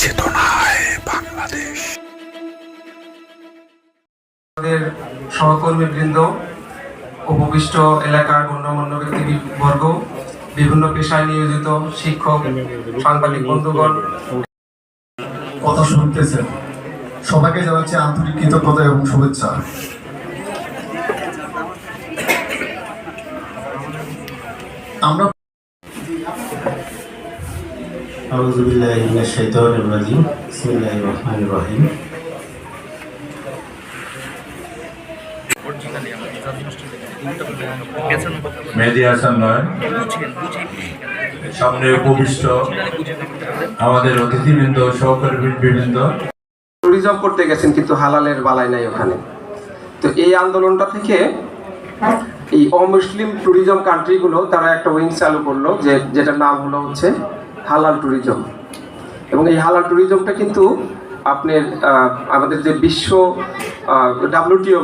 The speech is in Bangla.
চেতনায় বাংলাদেশ। আমাদের সহকর্মীবৃন্দ উপবিষ্ট এলাকার গণ্যমান্য ব্যক্তিবর্গ বিভিন্ন পেশায় নিয়োজিত শিক্ষক সাংবাদিক বন্ধুগণ। কথা শুনতেছেন। সবাইকে জানাচ্ছি আন্তরিক কৃতজ্ঞতা এবং শুভেচ্ছা। আমরা সামনে উপবিষ্ট আমাদের অতিথিবৃন্দ সহকর্মীবৃন্দ ট্যুরিজম করতে গেছেন কিন্তু হালালের বালাই নাই ওখানে। তো এই আন্দোলনটা থেকে এই অমুসলিম ট্যুরিজম কান্ট্রিগুলো তারা একটা উইং চালু করল, যে যেটার নাম হলো হচ্ছে হালাল ট্যুরিজম এবং এই হালাল ট্যুরিজমটা কিন্তু আপনার আমাদের যে বিশ্ব ডাব্লিউটিও